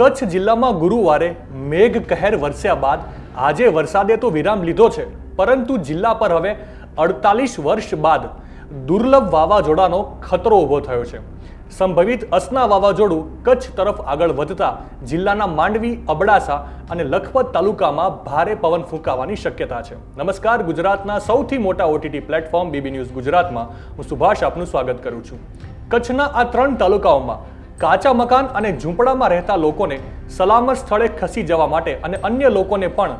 કચ્છ જિલ્લામાં ગુરુવારે મેઘ કહેર વરસ્યા બાદ આજે વરસાદે તો વિરામ લીધો છે, પરંતુ જિલ્લા પર હવે અડતાલીસ વર્ષ બાદ દુર્લભ વાવાઝોડાનો ખતરો ઊભો થયો છે. સંભવિત અસના વાવાઝોડું કચ્છ તરફ આગળ વધતા જિલ્લાના માંડવી, અબડાસા અને લખપત તાલુકામાં ભારે પવન ફૂંકાવાની શક્યતા છે. નમસ્કાર, ગુજરાતના સૌથી મોટા ઓટીટી પ્લેટફોર્મ બીબી ન્યૂઝ ગુજરાતમાં. હું સુભાષ આપનું સ્વાગત કરું છું. કચ્છના આ ત્રણ તાલુકાઓમાં કાચા મકાન અને ઝૂંપડામાં રહેતા લોકોને સલામત સ્થળે ખસી જવા માટે અને અન્ય લોકોને પણ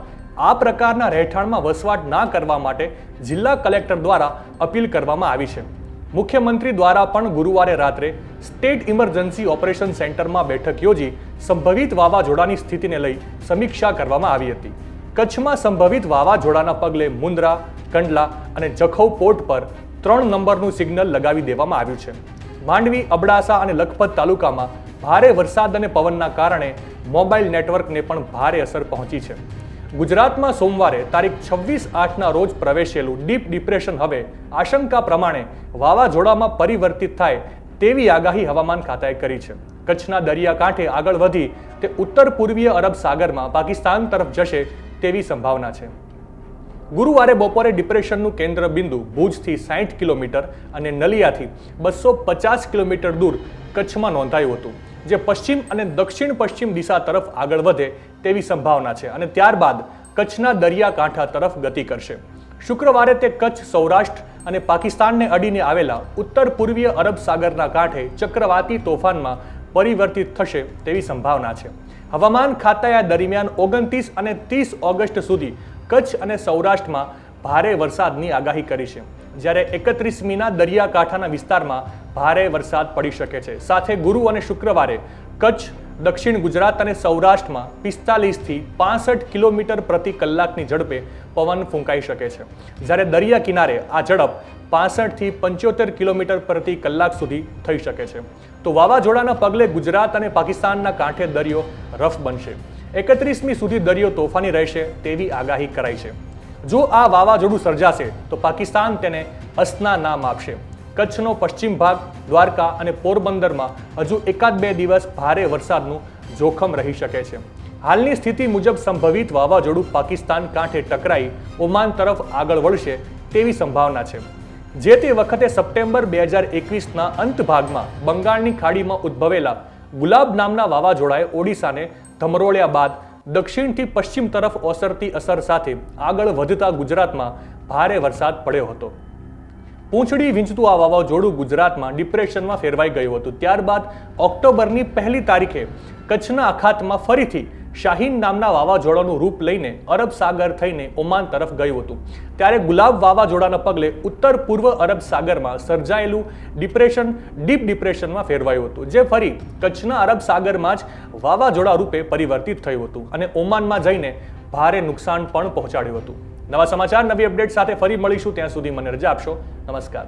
આ પ્રકારના રહેઠાણમાં વસવાટ ના કરવા માટે જિલ્લા કલેક્ટર દ્વારા અપીલ કરવામાં આવી છે. મુખ્યમંત્રી દ્વારા પણ ગુરુવારે રાત્રે સ્ટેટ ઇમરજન્સી ઓપરેશન સેન્ટરમાં બેઠક યોજી સંભવિત વાવાઝોડાની સ્થિતિને લઈ સમીક્ષા કરવામાં આવી હતી. કચ્છમાં સંભવિત વાવાઝોડાના પગલે મુન્દ્રા કંડલા અને જખૌ પોર્ટ પર ત્રણ નંબરનું સિગ્નલ લગાવી દેવામાં આવ્યું છે. માંડવી, અબડાસા અને લખપત તાલુકામાં ભારે વરસાદ અને પવનના કારણે મોબાઈલ નેટવર્કને પણ ભારે અસર પહોંચી છે. ગુજરાતમાં સોમવારે તારીખ છવ્વીસ આઠના રોજ પ્રવેશેલું ડીપ ડિપ્રેશન હવે આશંકા પ્રમાણે વાવાઝોડામાં પરિવર્તિત થાય તેવી આગાહી હવામાન ખાતાએ કરી છે. કચ્છના દરિયાકાંઠે આગળ વધી તે ઉત્તર પૂર્વીય અરબ સાગરમાં પાકિસ્તાન તરફ જશે તેવી સંભાવના છે. ગુરુવારે બપોરે ડિપ્રેશનનું કેન્દ્ર બિંદુ ભુજથી સાઠ કિલોમીટર અને નલિયાથી બસો પચાસ કિલોમીટર દૂર કચ્છમાં નોંધાયું હતું, જે પશ્ચિમ અને દક્ષિણ પશ્ચિમ દિશા તરફ આગળ વધે તેવી સંભાવના છે અને ત્યારબાદ કચ્છના દરિયાકાંઠા તરફ ગતિ કરશે. શુક્રવારે તે કચ્છ, સૌરાષ્ટ્ર અને પાકિસ્તાનને અડીને આવેલા ઉત્તર પૂર્વીય અરબ સાગરના કાંઠે ચક્રવાતી તોફાનમાં પરિવર્તિત થશે તેવી સંભાવના છે. હવામાન ખાતાએ દરમિયાન ઓગણત્રીસ અને ત્રીસ ઓગસ્ટ સુધી કચ્છ અને સૌરાષ્ટ્રમાં ભારે વરસાદની આગાહી કરી છે. જ્યારે એકત્રીસમીના દરિયાકાંઠાના વિસ્તારમાં ભારે વરસાદ પડી શકે છે. સાથે ગુરુ અને શુક્રવારે કચ્છ, દક્ષિણ ગુજરાત અને સૌરાષ્ટ્રમાં પિસ્તાલીસથી પાસઠ કિલોમીટર પ્રતિ કલાકની ઝડપે પવન ફૂંકાઈ શકે છે. જ્યારે દરિયા કિનારે આ ઝડપ પાસઠથી પંચોતેર કિલોમીટર પ્રતિ કલાક સુધી થઈ શકે છે. તો વાવાઝોડાના પગલે ગુજરાત અને પાકિસ્તાનના કાંઠે દરિયો રફ બનશે. એકત્રીસમી સુધી દરિયો તોફાની રહેશે તેવી આગાહી કરાઈ છે. જો આ વાવાઝોડું સર્જાશે, તો પાકિસ્તાન તેને અસના નામ આપશે. કચ્છનો પશ્ચિમ ભાગ, દ્વારકા અને પોરબંદરમાં હજુ એકાદ બે દિવસ ભારે વરસાદનું જોખમ રહી શકે છે. હાલની સ્થિતિ મુજબ સંભવિત વાવાઝોડું પાકિસ્તાન કાંઠે ટકરાઈ ઓમાન તરફ આગળ વળશે તેવી સંભાવના છે. જે તે વખતે સપ્ટેમ્બર બે હજાર એકવીસના અંત ભાગમાં બંગાળની ખાડીમાં ઉદ્ભવેલા ગુલાબ નામના વાવાઝોડાએ ઓડિશાને ધમરોળ્યા બાદ દક્ષિણથી પશ્ચિમ તરફ ઓસરતી અસર સાથે આગળ વધતા ગુજરાતમાં ભારે વરસાદ પડ્યો હતો. પૂંછડી વીંચતું આ વાવાઝોડું ગુજરાતમાં ડિપ્રેશનમાં ફેરવાઈ ગયું હતું. ત્યારબાદ ઓક્ટોબરની પહેલી તારીખે કચ્છના અખાતમાં ફરીથી શાહીન નામના વાવાઝોડાનું રૂપ લઈને અરબ સાગર થઈને ઓમાન તરફ ગયું હતું. ત્યારે ગુલાબ વાવાઝોડાના પગલે ઉત્તર પૂર્વ અરબ સાગરમાં સર્જાયેલું ડિપ્રેશન ડીપ ડિપ્રેશનમાં ફેરવાયું હતું, જે ફરી કચ્છના અરબ સાગરમાં જ વાવાઝોડા રૂપે પરિવર્તિત થયું હતું અને ઓમાનમાં જઈને ભારે નુકસાન પણ પહોંચાડ્યું હતું. નવા સમાચાર, નવી અપડેટ સાથે ફરી મળીશું. ત્યાં સુધી મને રજા આપશો. નમસ્કાર.